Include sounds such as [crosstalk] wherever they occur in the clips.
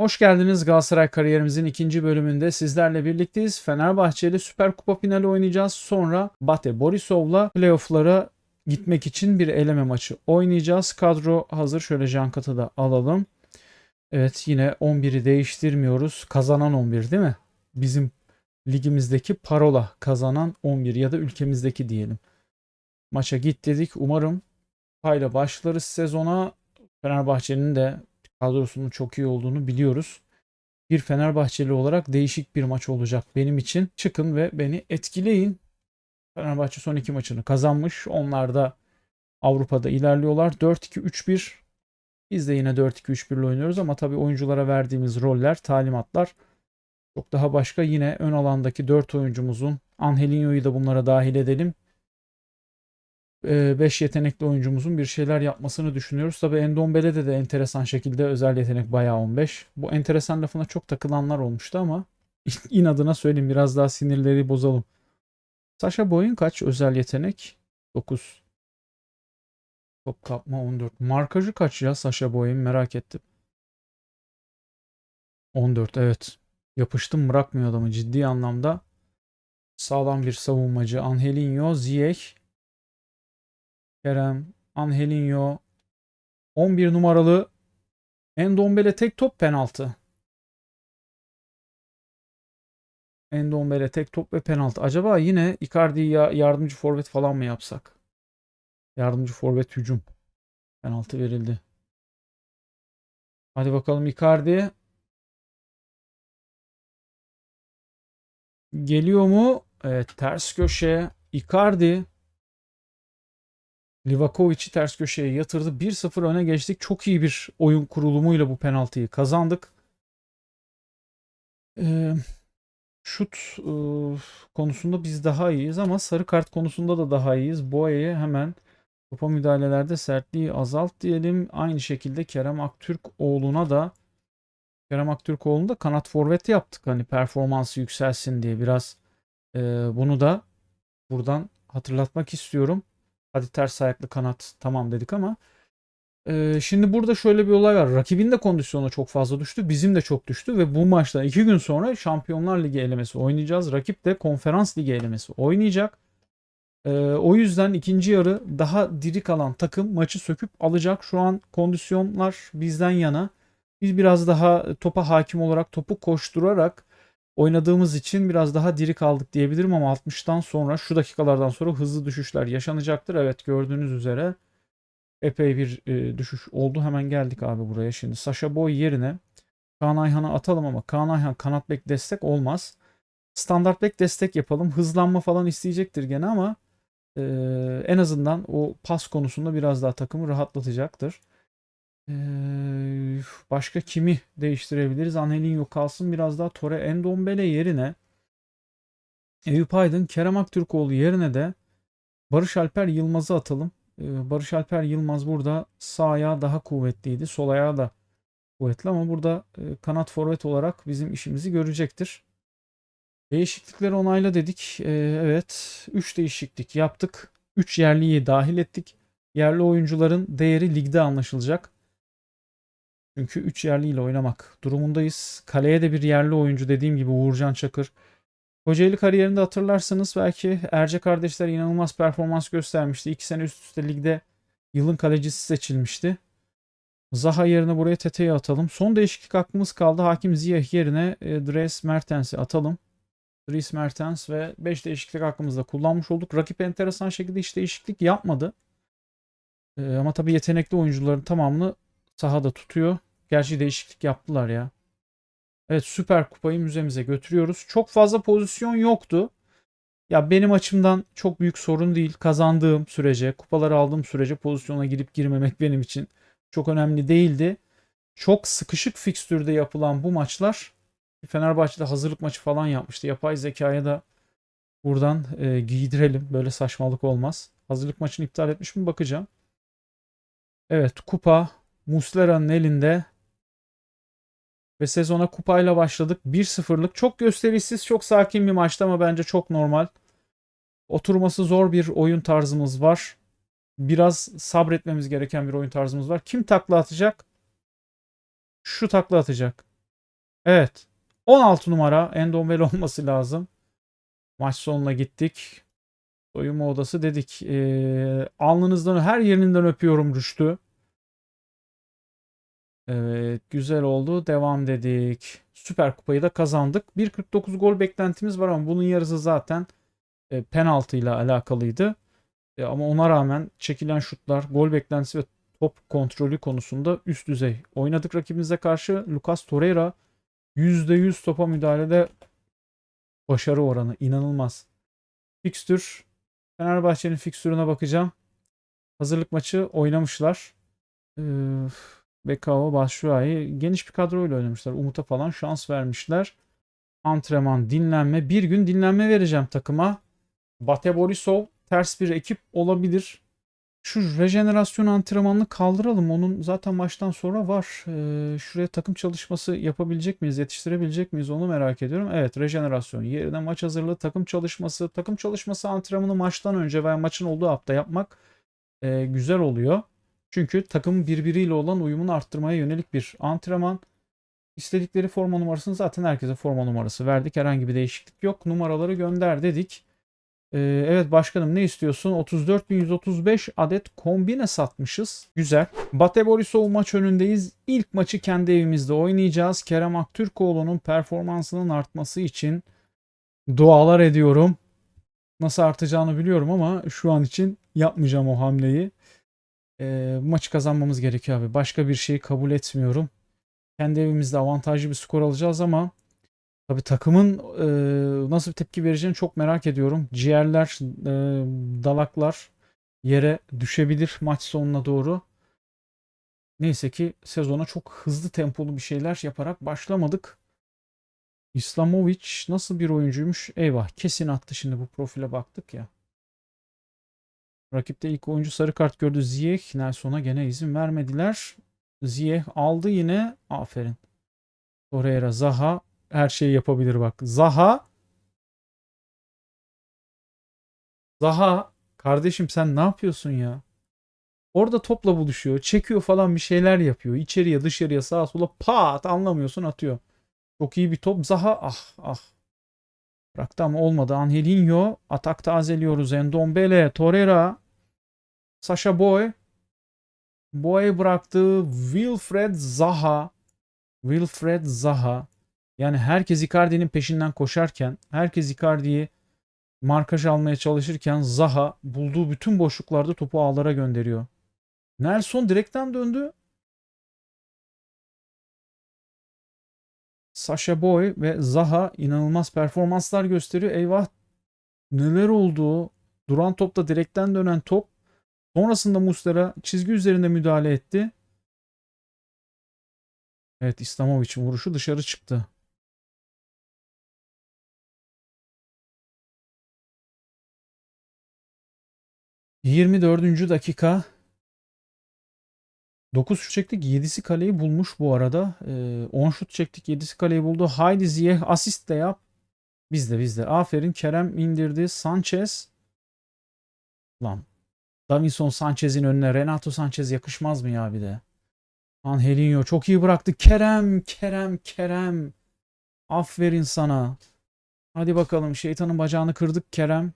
Hoş geldiniz Galatasaray kariyerimizin ikinci bölümünde sizlerle birlikteyiz. Fenerbahçe Süper Kupa finali oynayacağız. Sonra Bate Borisov'la playoff'lara gitmek için bir eleme maçı oynayacağız. Kadro hazır. Şöyle Jankat'ı da alalım. Evet yine 11'i değiştirmiyoruz. Kazanan 11 değil mi? Bizim ligimizdeki parola kazanan 11 ya da ülkemizdeki diyelim. Maça git dedik. Umarım payla başlarız sezona. Fenerbahçe'nin de kadrosunun çok iyi olduğunu biliyoruz. Bir Fenerbahçeli olarak değişik bir maç olacak benim için. Çıkın ve beni etkileyin. Fenerbahçe son iki maçını kazanmış. Onlar da Avrupa'da ilerliyorlar. 4-2-3-1. Biz de yine 4-2-3-1 ile oynuyoruz ama tabii oyunculara verdiğimiz roller, talimatlar çok daha başka. Yine ön alandaki 4 oyuncumuzun Angelinho'yu da bunlara dahil edelim. 5 yetenekli oyuncumuzun bir şeyler yapmasını düşünüyoruz. Tabii Endombele'de de enteresan şekilde özel yetenek bayağı 15. Bu enteresan lafına çok takılanlar olmuştu ama [laughs] inadına söyleyeyim biraz daha sinirleri bozalım. Sasha Boy'un kaç özel yetenek? 9. Top kapma 14. Markajı kaç ya Sasha Boy'un merak ettim. 14 evet. Yapıştım bırakmıyor adamı ciddi anlamda. Sağlam bir savunmacı. Angelinho, Ziyech, Kerem, Angelinho, 11 numaralı Endombele tek top penaltı. Endombele tek top ve penaltı. Acaba yine Icardi'yi ya yardımcı forvet falan mı yapsak? Yardımcı forvet hücum. Penaltı verildi. Hadi bakalım Icardi. Geliyor mu? Evet ters köşe. Icardi. Livakovic'i ters köşeye yatırdı. 1-0 öne geçtik. Çok iyi bir oyun kurulumuyla bu penaltıyı kazandık. Ee, şut e, konusunda biz daha iyiyiz ama sarı kart konusunda da daha iyiyiz. Boya'ya hemen topa müdahalelerde sertliği azalt diyelim. Aynı şekilde Kerem Aktürkoğlu'na da Kerem Aktürkoğlu'na da kanat forvet yaptık. Hani performansı yükselsin diye biraz e, bunu da buradan hatırlatmak istiyorum. Hadi ters ayaklı kanat tamam dedik ama e, şimdi burada şöyle bir olay var. Rakibin de kondisyonu çok fazla düştü. Bizim de çok düştü ve bu maçta iki gün sonra Şampiyonlar Ligi elemesi oynayacağız. Rakip de Konferans Ligi elemesi oynayacak. E, o yüzden ikinci yarı daha diri kalan takım maçı söküp alacak. Şu an kondisyonlar bizden yana. Biz biraz daha topa hakim olarak topu koşturarak oynadığımız için biraz daha diri kaldık diyebilirim ama 60'tan sonra şu dakikalardan sonra hızlı düşüşler yaşanacaktır. Evet gördüğünüz üzere epey bir e, düşüş oldu. Hemen geldik abi buraya şimdi. Sasha Boy yerine Kaan Ayhan'ı atalım ama Kaan Ayhan kanat bek destek olmaz. Standart bek destek yapalım. Hızlanma falan isteyecektir gene ama e, en azından o pas konusunda biraz daha takımı rahatlatacaktır. Ee, başka kimi değiştirebiliriz? Angelinho kalsın biraz daha Tore Endombele yerine Eyüp Aydın, Kerem Aktürkoğlu yerine de Barış Alper Yılmaz'ı atalım. Ee, Barış Alper Yılmaz burada sağ ayağı daha kuvvetliydi. Sol ayağı da kuvvetli ama burada e, kanat forvet olarak bizim işimizi görecektir. Değişiklikleri onayla dedik. Ee, evet 3 değişiklik yaptık. 3 yerliyi dahil ettik. Yerli oyuncuların değeri ligde anlaşılacak. Çünkü 3 yerliyle oynamak durumundayız. Kaleye de bir yerli oyuncu dediğim gibi Uğurcan Çakır. Kocaeli kariyerinde hatırlarsanız belki Erce kardeşler inanılmaz performans göstermişti. 2 sene üst üste ligde yılın kalecisi seçilmişti. Zaha yerine buraya Tete'yi atalım. Son değişiklik aklımız kaldı. Hakim Ziyeh yerine e, Dres Mertens'i atalım. Dries Mertens ve 5 değişiklik hakkımızda kullanmış olduk. Rakip enteresan şekilde hiç değişiklik yapmadı. E, ama tabii yetenekli oyuncuların tamamını sahada tutuyor. Gerçi değişiklik yaptılar ya. Evet Süper Kupayı müzemize götürüyoruz. Çok fazla pozisyon yoktu. Ya benim açımdan çok büyük sorun değil. Kazandığım sürece, kupaları aldığım sürece pozisyona girip girmemek [laughs] benim için çok önemli değildi. Çok sıkışık fikstürde yapılan bu maçlar Fenerbahçe'de hazırlık maçı falan yapmıştı. Yapay zekaya da buradan e, giydirelim. Böyle saçmalık olmaz. Hazırlık maçını iptal etmiş mi bakacağım. Evet kupa Muslera'nın elinde ve sezona kupayla başladık. 1-0'lık çok gösterişsiz, çok sakin bir maçtı ama bence çok normal. Oturması zor bir oyun tarzımız var. Biraz sabretmemiz gereken bir oyun tarzımız var. Kim takla atacak? Şu takla atacak. Evet. 16 numara Endombele olması lazım. Maç sonuna gittik. Soyunma odası dedik. Ee, alnınızdan her yerinden öpüyorum Rüştü. Evet güzel oldu. Devam dedik. Süper Kupayı da kazandık. 1.49 gol beklentimiz var ama bunun yarısı zaten e, penaltı ile alakalıydı. E, ama ona rağmen çekilen şutlar, gol beklentisi ve top kontrolü konusunda üst düzey. Oynadık rakibimize karşı Lucas Torreira %100 topa müdahalede başarı oranı inanılmaz. Fikstür Fenerbahçe'nin fikstürüne bakacağım. Hazırlık maçı oynamışlar. Ee, Bekao, Başşuay'ı geniş bir kadroyla oynamışlar. Umut'a falan şans vermişler. Antrenman, dinlenme. Bir gün dinlenme vereceğim takıma. Bate Borisov ters bir ekip olabilir. Şu rejenerasyon antrenmanını kaldıralım. Onun zaten maçtan sonra var. Ee, şuraya takım çalışması yapabilecek miyiz? Yetiştirebilecek miyiz? Onu merak ediyorum. Evet rejenerasyon. Yerine maç hazırlığı, takım çalışması. Takım çalışması antrenmanı maçtan önce veya maçın olduğu hafta yapmak e, güzel oluyor. Çünkü takım birbiriyle olan uyumunu arttırmaya yönelik bir antrenman. İstedikleri forma numarasını zaten herkese forma numarası verdik. Herhangi bir değişiklik yok. Numaraları gönder dedik. Ee, evet başkanım ne istiyorsun? 34.135 adet kombine satmışız. Güzel. Bate Borisov maç önündeyiz. İlk maçı kendi evimizde oynayacağız. Kerem Aktürkoğlu'nun performansının artması için dualar ediyorum. Nasıl artacağını biliyorum ama şu an için yapmayacağım o hamleyi. Ee, maçı kazanmamız gerekiyor abi. Başka bir şeyi kabul etmiyorum. Kendi evimizde avantajlı bir skor alacağız ama Tabii takımın e, nasıl bir tepki vereceğini çok merak ediyorum. Ciğerler, e, dalaklar yere düşebilir maç sonuna doğru. Neyse ki sezona çok hızlı tempolu bir şeyler yaparak başlamadık. İslamovic nasıl bir oyuncuymuş? Eyvah kesin attı şimdi bu profile baktık ya. Rakipte ilk oyuncu sarı kart gördü Ziyech. Nelson'a gene izin vermediler. Ziyech aldı yine. Aferin. Torreira, Zaha her şeyi yapabilir bak. Zaha Zaha kardeşim sen ne yapıyorsun ya? Orada topla buluşuyor. Çekiyor falan bir şeyler yapıyor. İçeriye dışarıya sağa sola pat anlamıyorsun atıyor. Çok iyi bir top. Zaha ah ah. Bıraktı ama olmadı. Angelinho atakta azeliyoruz. Endombele, Torreira, Sasha Boy. Boy bıraktı. Wilfred Zaha. Wilfred Zaha. Yani herkes Icardi'nin peşinden koşarken, herkes Icardi'yi markaj almaya çalışırken Zaha bulduğu bütün boşluklarda topu ağlara gönderiyor. Nelson direkten döndü. Sasha Boy ve Zaha inanılmaz performanslar gösteriyor. Eyvah neler oldu? Duran topta direkten dönen top. Sonrasında Muslera çizgi üzerinde müdahale etti. Evet İslamovic'in vuruşu dışarı çıktı. 24. dakika 9 şut çektik. 7'si kaleyi bulmuş bu arada. Ee, 10 şut çektik. 7'si kaleyi buldu. Haydi Ziyeh asist de yap. Bizde bizde. Aferin. Kerem indirdi. Sanchez. Lan. Davinson Sanchez'in önüne Renato Sanchez yakışmaz mı ya bir de? Angelinho çok iyi bıraktı. Kerem, Kerem, Kerem. Aferin sana. Hadi bakalım şeytanın bacağını kırdık Kerem.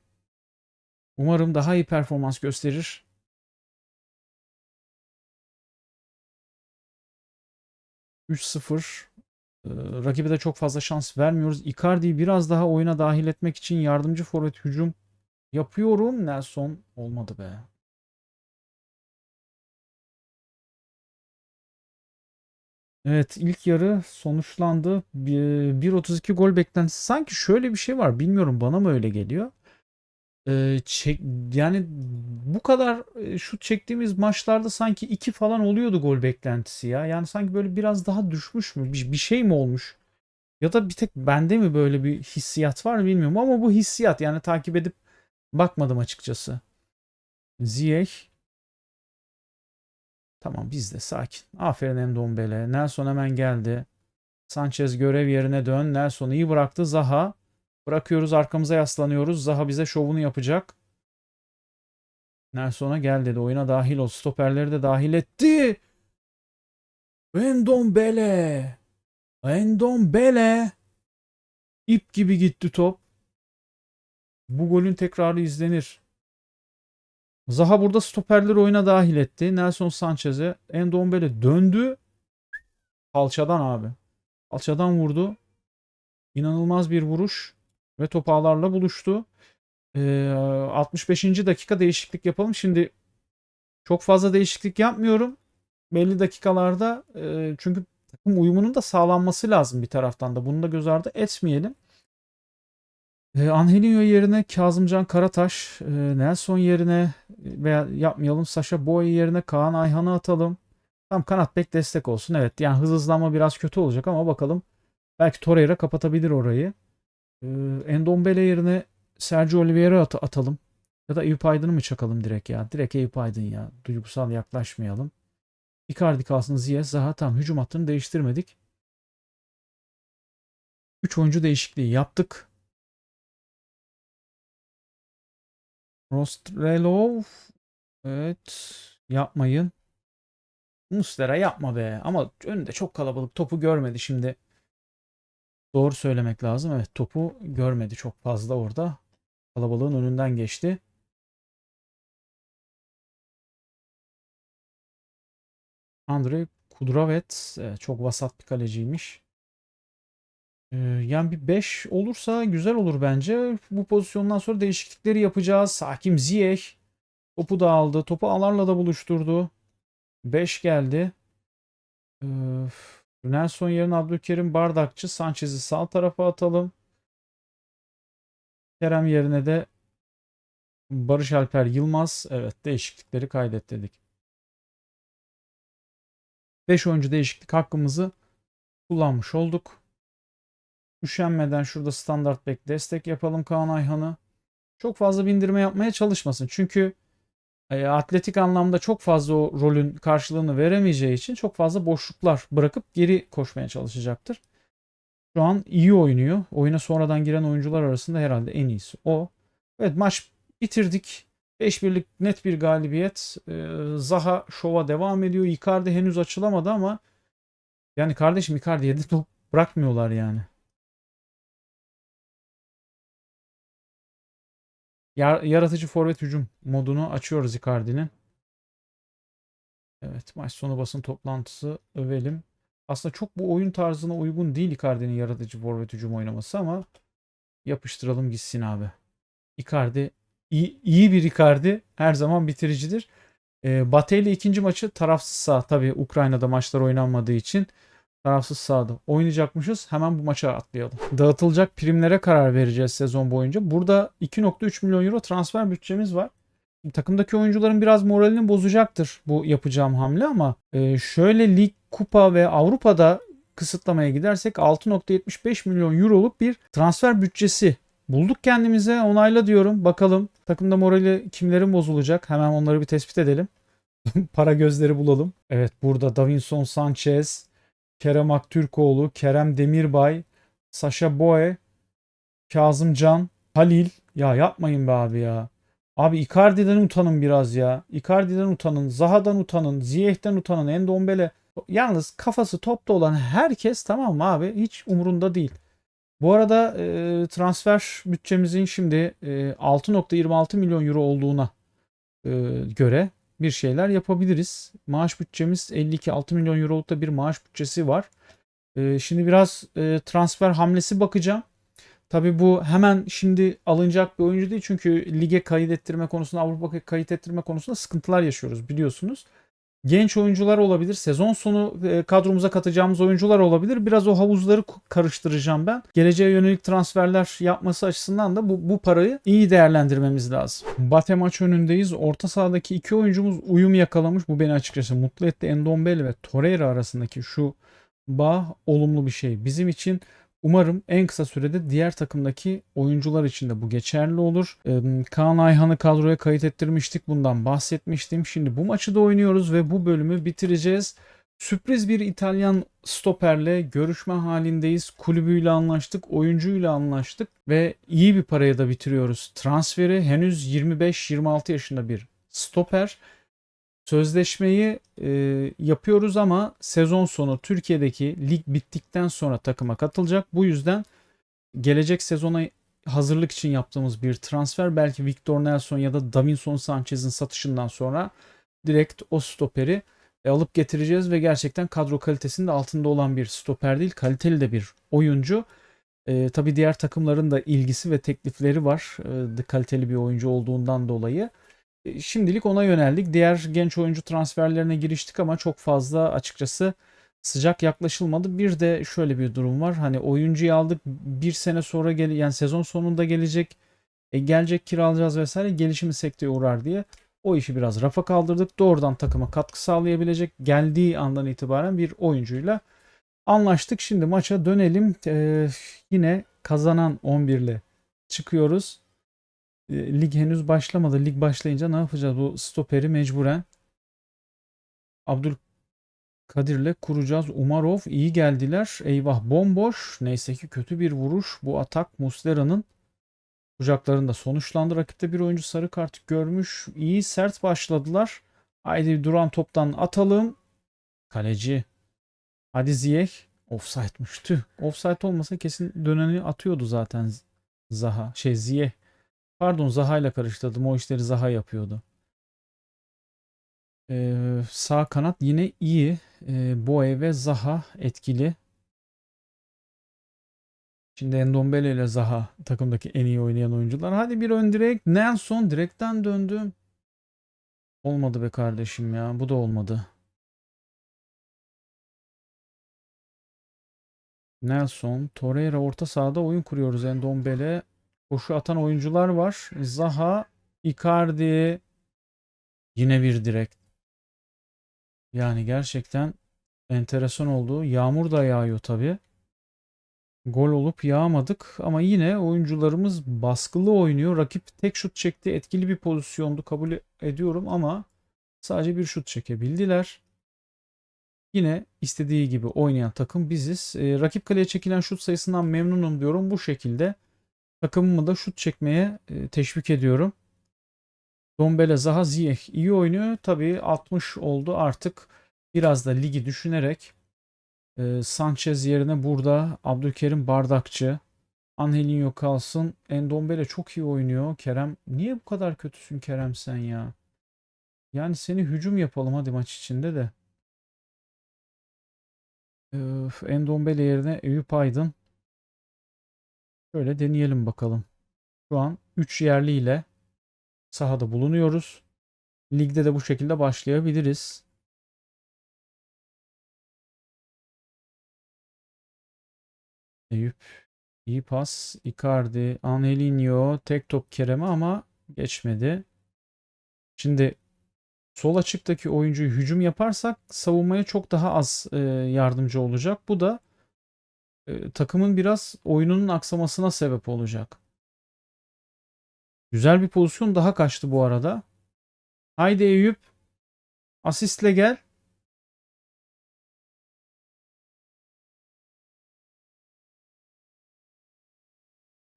Umarım daha iyi performans gösterir. ...3-0. Ee, rakibe de çok fazla şans vermiyoruz. Icardi'yi biraz daha oyuna dahil etmek için yardımcı forvet hücum yapıyorum. Nelson olmadı be. Evet ilk yarı sonuçlandı. 1.32 gol beklentisi. Sanki şöyle bir şey var. Bilmiyorum bana mı öyle geliyor. Ee, çek, yani bu kadar şut çektiğimiz maçlarda sanki iki falan oluyordu gol beklentisi ya. Yani sanki böyle biraz daha düşmüş mü? Bir, bir şey mi olmuş? Ya da bir tek bende mi böyle bir hissiyat var bilmiyorum ama bu hissiyat yani takip edip bakmadım açıkçası. Ziyech Tamam biz de sakin. Aferin Endombele. Nelson hemen geldi. Sanchez görev yerine dön. Nelson iyi bıraktı. Zaha Bırakıyoruz arkamıza yaslanıyoruz. Zaha bize şovunu yapacak. Nelson'a gel dedi. Oyuna dahil ol. Stoperleri de dahil etti. Endombele. Endombele ip gibi gitti top. Bu golün tekrarı izlenir. Zaha burada stoperleri oyuna dahil etti. Nelson Sanchez'e Endombele döndü. Kalçadan abi. Kalçadan vurdu. İnanılmaz bir vuruş ve top ağlarla buluştu. Ee, 65. dakika değişiklik yapalım. Şimdi çok fazla değişiklik yapmıyorum. Belli dakikalarda e, çünkü takım uyumunun da sağlanması lazım bir taraftan da. Bunu da göz ardı etmeyelim. E, Angelinho yerine Kazımcan Karataş, e, Nelson yerine veya yapmayalım Sasha Boy yerine Kaan Ayhan'ı atalım. Tam kanat bek destek olsun. Evet yani hız hızlanma biraz kötü olacak ama bakalım. Belki Torreira kapatabilir orayı. E, Endombele yerine Sergio Oliveira at- atalım. Ya da Eyüp Aydın'ı mı çakalım direkt ya? Direkt Eyüp Aydın ya. Duygusal yaklaşmayalım. Icardi kalsın Ziyech. Zaha tam hücum hattını değiştirmedik. 3 oyuncu değişikliği yaptık. Rostrelov. Evet. Yapmayın. Muslera yapma be. Ama önünde çok kalabalık. Topu görmedi şimdi. Doğru söylemek lazım. Evet topu görmedi çok fazla orada. Kalabalığın önünden geçti. Andrei Kudravet çok vasat bir kaleciymiş. Ee, yani bir 5 olursa güzel olur bence. Bu pozisyondan sonra değişiklikleri yapacağız. Hakim Ziyech topu da aldı. Topu alarla da buluşturdu. 5 geldi. Ee, Nelson yerine Abdülkerim Bardakçı. Sanchez'i sağ tarafa atalım. Kerem yerine de Barış Alper Yılmaz. Evet değişiklikleri kaydet dedik. 5 oyuncu değişiklik hakkımızı kullanmış olduk. Üşenmeden şurada standart bek destek yapalım Kaan Ayhan'ı. Çok fazla bindirme yapmaya çalışmasın. Çünkü e, atletik anlamda çok fazla o rolün karşılığını veremeyeceği için çok fazla boşluklar bırakıp geri koşmaya çalışacaktır. Şu an iyi oynuyor. Oyuna sonradan giren oyuncular arasında herhalde en iyisi o. Evet maç bitirdik. 5-1'lik net bir galibiyet. Ee, Zaha şova devam ediyor. Icardi henüz açılamadı ama yani kardeşim Icardi 7 top bırakmıyorlar yani. Yaratıcı forvet hücum modunu açıyoruz Icardi'nin. Evet maç sonu basın toplantısı övelim. Aslında çok bu oyun tarzına uygun değil Icardi'nin yaratıcı forvet hücum oynaması ama yapıştıralım gitsin abi. Icardi iyi, iyi bir Icardi her zaman bitiricidir. E, Bate ile ikinci maçı tarafsız sağ. Tabii Ukrayna'da maçlar oynanmadığı için tarafsız sahada oynayacakmışız. Hemen bu maça atlayalım. Dağıtılacak primlere karar vereceğiz sezon boyunca. Burada 2.3 milyon euro transfer bütçemiz var. Takımdaki oyuncuların biraz moralini bozacaktır bu yapacağım hamle ama e, şöyle lig, kupa ve Avrupa'da kısıtlamaya gidersek 6.75 milyon euroluk bir transfer bütçesi bulduk kendimize. Onayla diyorum. Bakalım takımda morali kimlerin bozulacak? Hemen onları bir tespit edelim. [laughs] Para gözleri bulalım. Evet burada Davinson Sanchez, Kerem Aktürkoğlu, Kerem Demirbay, Sasha Boye, Kazım Can, Halil. Ya yapmayın be abi ya. Abi Icardi'den utanın biraz ya. Icardi'den utanın, Zaha'dan utanın, Ziyech'ten utanın, Endombele. Yalnız kafası topta olan herkes tamam mı abi? Hiç umurunda değil. Bu arada e, transfer bütçemizin şimdi e, 6.26 milyon euro olduğuna e, göre bir şeyler yapabiliriz. Maaş bütçemiz 52-6 milyon euroluk da bir maaş bütçesi var. E, şimdi biraz e, transfer hamlesi bakacağım. Tabii bu hemen şimdi alınacak bir oyuncu değil çünkü lige kayıt ettirme konusunda Avrupa kayıt ettirme konusunda sıkıntılar yaşıyoruz biliyorsunuz. Genç oyuncular olabilir. Sezon sonu e, kadromuza katacağımız oyuncular olabilir. Biraz o havuzları karıştıracağım ben. Geleceğe yönelik transferler yapması açısından da bu, bu parayı iyi değerlendirmemiz lazım. Bate maç önündeyiz. Orta sahadaki iki oyuncumuz uyum yakalamış. Bu beni açıkçası mutlu etti. Endombele ve Torreira arasındaki şu bağ olumlu bir şey. Bizim için Umarım en kısa sürede diğer takımdaki oyuncular için de bu geçerli olur. Ee, Kaan Ayhan'ı kadroya kayıt ettirmiştik. Bundan bahsetmiştim. Şimdi bu maçı da oynuyoruz ve bu bölümü bitireceğiz. Sürpriz bir İtalyan stoperle görüşme halindeyiz. Kulübüyle anlaştık, oyuncuyla anlaştık ve iyi bir paraya da bitiriyoruz transferi. Henüz 25-26 yaşında bir stoper. Sözleşmeyi e, yapıyoruz ama sezon sonu Türkiye'deki lig bittikten sonra takıma katılacak. Bu yüzden gelecek sezona hazırlık için yaptığımız bir transfer belki Victor Nelson ya da Davinson Sanchez'in satışından sonra direkt o stoperi e, alıp getireceğiz ve gerçekten kadro kalitesinin altında olan bir stoper değil, kaliteli de bir oyuncu. E, tabii diğer takımların da ilgisi ve teklifleri var. E, kaliteli bir oyuncu olduğundan dolayı. E, şimdilik ona yöneldik. Diğer genç oyuncu transferlerine giriştik ama çok fazla açıkçası sıcak yaklaşılmadı. Bir de şöyle bir durum var. Hani oyuncuyu aldık bir sene sonra gel yani sezon sonunda gelecek e, gelecek kiralayacağız vesaire gelişimi sekteye uğrar diye o işi biraz rafa kaldırdık. Doğrudan takıma katkı sağlayabilecek geldiği andan itibaren bir oyuncuyla anlaştık. Şimdi maça dönelim. Ee, yine kazanan 11 ile çıkıyoruz. Ee, lig henüz başlamadı. Lig başlayınca ne yapacağız? Bu stoperi mecburen Abdülkadir'le kuracağız. Umarov iyi geldiler. Eyvah bomboş. Neyse ki kötü bir vuruş. Bu atak Muslera'nın kucaklarında sonuçlandı. Rakipte bir oyuncu sarı kart görmüş. İyi sert başladılar. Haydi duran toptan atalım. Kaleci. Hadi Ziyech. Offside'mış. Tüh. Offside olmasa kesin döneni atıyordu zaten Zaha. Şey Ziyech. Pardon Zaha ile karıştırdım. O işleri Zaha yapıyordu. Ee, sağ kanat yine iyi. Ee, Boe ve Zaha etkili. Şimdi Endombele ile Zaha takımdaki en iyi oynayan oyuncular. Hadi bir ön direk. Nelson direkten döndü. Olmadı be kardeşim ya. Bu da olmadı. Nelson, Torreira orta sahada oyun kuruyoruz. Endombele. Koşu atan oyuncular var. Zaha, Icardi. Yine bir direkt. Yani gerçekten enteresan oldu. Yağmur da yağıyor tabii. Gol olup yağmadık ama yine oyuncularımız baskılı oynuyor. Rakip tek şut çekti. Etkili bir pozisyondu kabul ediyorum ama sadece bir şut çekebildiler. Yine istediği gibi oynayan takım biziz. E, rakip kaleye çekilen şut sayısından memnunum diyorum. Bu şekilde takımımı da şut çekmeye e, teşvik ediyorum. Dombele, Zaha, Ziyech iyi oynuyor. Tabii 60 oldu artık biraz da ligi düşünerek e, Sanchez yerine burada Abdülkerim Bardakçı. Angelinho kalsın. Endombele çok iyi oynuyor. Kerem niye bu kadar kötüsün Kerem sen ya? Yani seni hücum yapalım hadi maç içinde de. Endombele yerine Eyüp Aydın. Şöyle deneyelim bakalım. Şu an 3 yerliyle sahada bulunuyoruz. Ligde de bu şekilde başlayabiliriz. Eyüp iyi pas. Icardi, Angelinho, tek top Kerem'e ama geçmedi. Şimdi sol açıktaki oyuncuyu hücum yaparsak savunmaya çok daha az e, yardımcı olacak. Bu da e, takımın biraz oyununun aksamasına sebep olacak. Güzel bir pozisyon daha kaçtı bu arada. Haydi Eyüp. Asistle gel.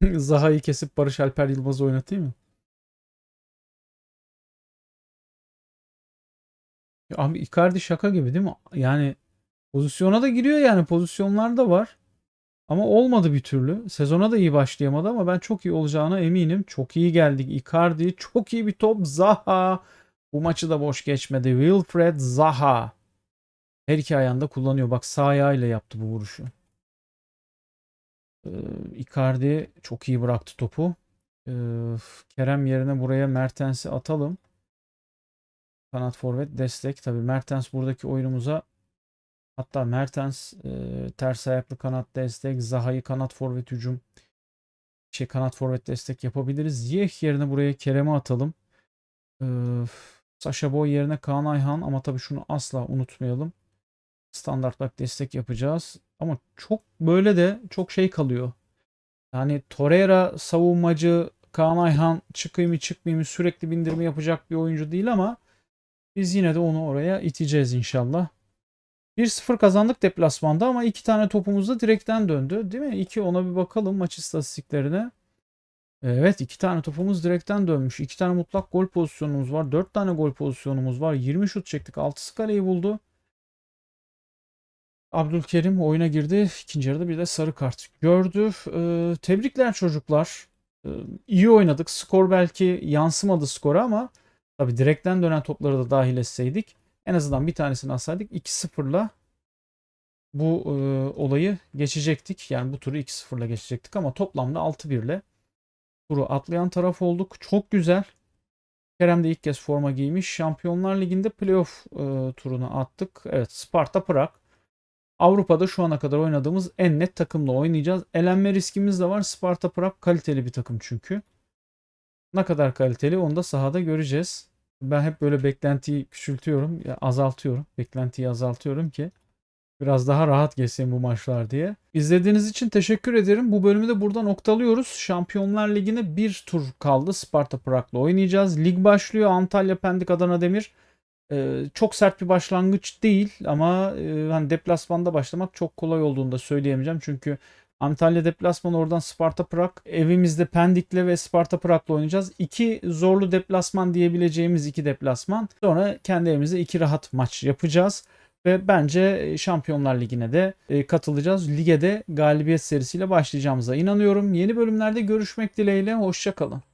[laughs] Zaha'yı kesip Barış Alper Yılmaz'ı oynatayım mı? Ya abi Icardi şaka gibi değil mi? Yani pozisyona da giriyor yani pozisyonlar da var. Ama olmadı bir türlü. Sezona da iyi başlayamadı ama ben çok iyi olacağına eminim. Çok iyi geldik. Icardi çok iyi bir top. Zaha bu maçı da boş geçmedi. Wilfred Zaha. Her iki ayağında kullanıyor. Bak sağ ayağıyla yaptı bu vuruşu. Ee, Icardi çok iyi bıraktı topu. Ee, Kerem yerine buraya Mertens'i atalım. Kanat forvet destek. Tabi Mertens buradaki oyunumuza hatta Mertens e, ters ayaklı kanat destek. Zaha'yı kanat forvet hücum şey kanat forvet destek yapabiliriz. Ziyech yerine buraya Kerem'i atalım. Ee, Sasha Boy yerine Kaan Ayhan ama tabii şunu asla unutmayalım. Standart bak destek yapacağız. Ama çok böyle de çok şey kalıyor. Yani Torreira savunmacı, Kaan Ayhan çıkayım mı çıkmayayım mı sürekli bindirme yapacak bir oyuncu değil ama biz yine de onu oraya iteceğiz inşallah. 1-0 kazandık deplasmanda ama iki tane topumuz da direkten döndü. Değil mi? 2 ona bir bakalım maç istatistiklerine. Evet iki tane topumuz direkten dönmüş. İki tane mutlak gol pozisyonumuz var. Dört tane gol pozisyonumuz var. 20 şut çektik. Altısı kaleyi buldu. Abdülkerim oyuna girdi. İkinci yarıda bir de sarı kart gördü. Ee, tebrikler çocuklar. Ee, iyi oynadık. Skor belki yansımadı skora ama tabii direkten dönen topları da dahil etseydik en azından bir tanesini alsaydık 2-0'la bu e, olayı geçecektik. Yani bu turu 2-0'la geçecektik ama toplamda 6-1'le turu atlayan taraf olduk. Çok güzel. Kerem de ilk kez forma giymiş. Şampiyonlar Ligi'nde playoff e, turunu attık. Evet Sparta Prag. Avrupa'da şu ana kadar oynadığımız en net takımla oynayacağız. Elenme riskimiz de var. Sparta Prag kaliteli bir takım çünkü. Ne kadar kaliteli onu da sahada göreceğiz. Ben hep böyle beklentiyi küçültüyorum, azaltıyorum. Beklentiyi azaltıyorum ki biraz daha rahat geçsin bu maçlar diye. İzlediğiniz için teşekkür ederim. Bu bölümü de burada noktalıyoruz. Şampiyonlar Ligi'ne bir tur kaldı. Sparta Prag'la oynayacağız. Lig başlıyor. Antalya, Pendik, Adana Demir. Ee, çok sert bir başlangıç değil ama e, hani deplasmanda başlamak çok kolay olduğunu da söyleyemeyeceğim. Çünkü Antalya deplasmanı oradan Sparta Prag. Evimizde Pendik'le ve Sparta Prag'la oynayacağız. İki zorlu deplasman diyebileceğimiz iki deplasman. Sonra kendi evimizde iki rahat maç yapacağız. Ve bence Şampiyonlar Ligi'ne de e, katılacağız. Lige de galibiyet serisiyle başlayacağımıza inanıyorum. Yeni bölümlerde görüşmek dileğiyle. Hoşçakalın.